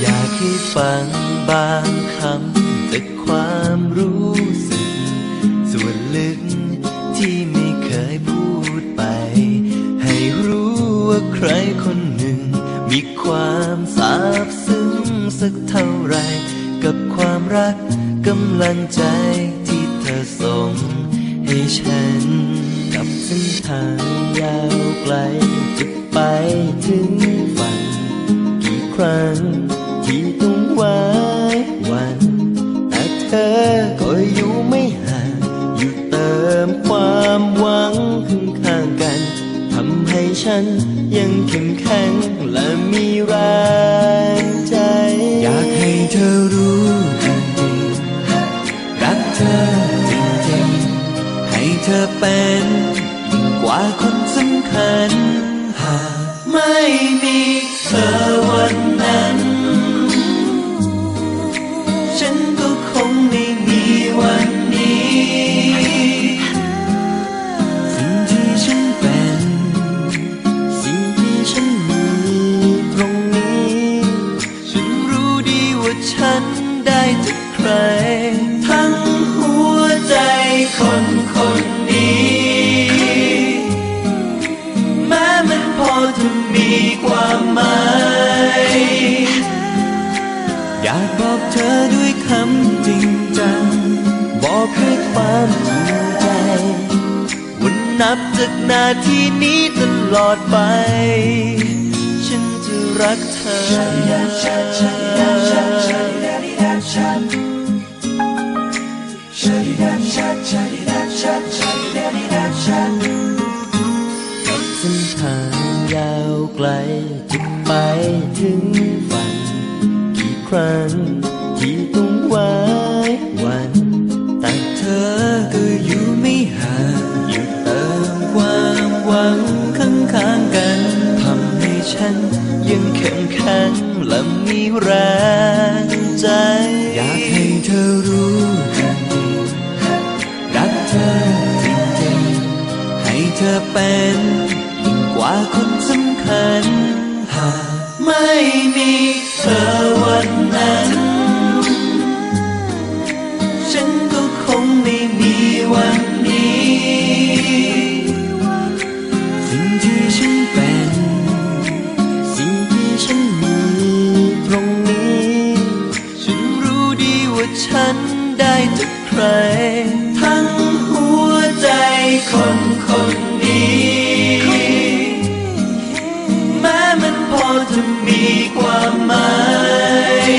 อยากให้ฟังบางคำจากความรู้สึก ส่วนลึกที่ไม่เคยพูดไป ให้รู้ว่าใครคนหนึ่ง สักเท่าไร กับความรักกำลังใจที่เธอส่งให้ฉัน กับเส้นทางยาวไกลจะไปถึงฝัน กี่ครั้งที่ต้องไว้วัน แต่เธอก็อยู่ไม่ห่างอยู่เติมความหวังข้างข้างกันทำให้ฉันยังเข้มแข็งและมีแรง รู้จริงรักเธอจริงๆให้เธอเป็นยิ่งกว่าคนสำคัญ ฉันได้จากใคร ทั้งหัวใจคนคนนี้ แม้มันพอจะมีความหมาย อยากบอกเธอด้วยคำจริงจัง บอกด้วยความจริงใจ วันนับจากนาทีนี้ตลอดไป ฉันจะรักเธอ Shadi-da, shad, shadi-da, shad, shadi-da-di-da, shad. กับเส้นทางยาวไกลจะไปถึงฝัน กี่ครั้งที่ต้องไว้วัน แต่เธอก็อยู่ไม่ห่างอยู่เติมความหวังข้างๆกันทำให้ฉันยังเข้มแข็งและมีแรง เป็นยิ่งกว่าคนสำคัญ หากไม่มีเธอวันนั้น ฉันก็คงไม่มีวันนี้ สิ่งที่ฉันเป็น สิ่งที่ฉันมีตรงนี้ ฉันรู้ดีว่าฉันได้จากใคร ทั้งหัวใจคนคน แม้มันพอจะมีความหมาย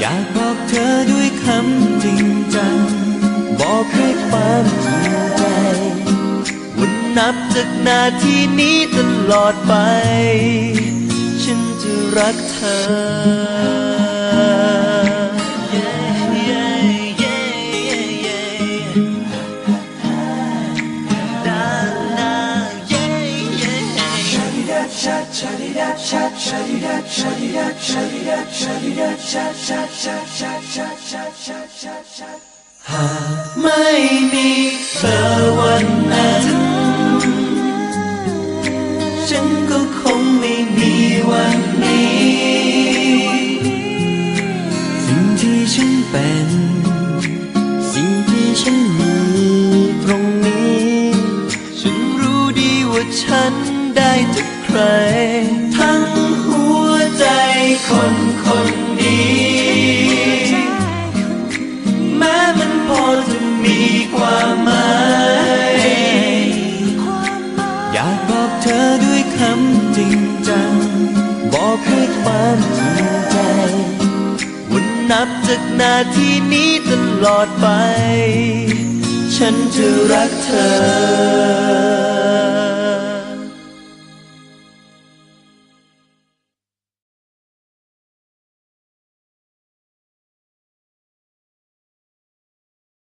อยากบอกเธอด้วยคำจริงจัง บอกด้วยความจริงใจ วันนับจากนาทีนี้ตลอดไป ฉันจะรักเธอ หากไม่มีเธอวันนั้น ฉันก็คงไม่มีวันนี้ สิ่งที่ฉันเป็น สิ่งที่ฉันมีตรงนี้ ฉันรู้ดีว่าฉันได้จาก ใคร ทั้งหัวใจคนคนนี้แม้มันพอจะมีความหมายอยากบอกเธอด้วยคำจริงจัง บอกด้วยความจริงใจวันนับจากนาทีนี้ตลอดไป ฉันจะรักเธอ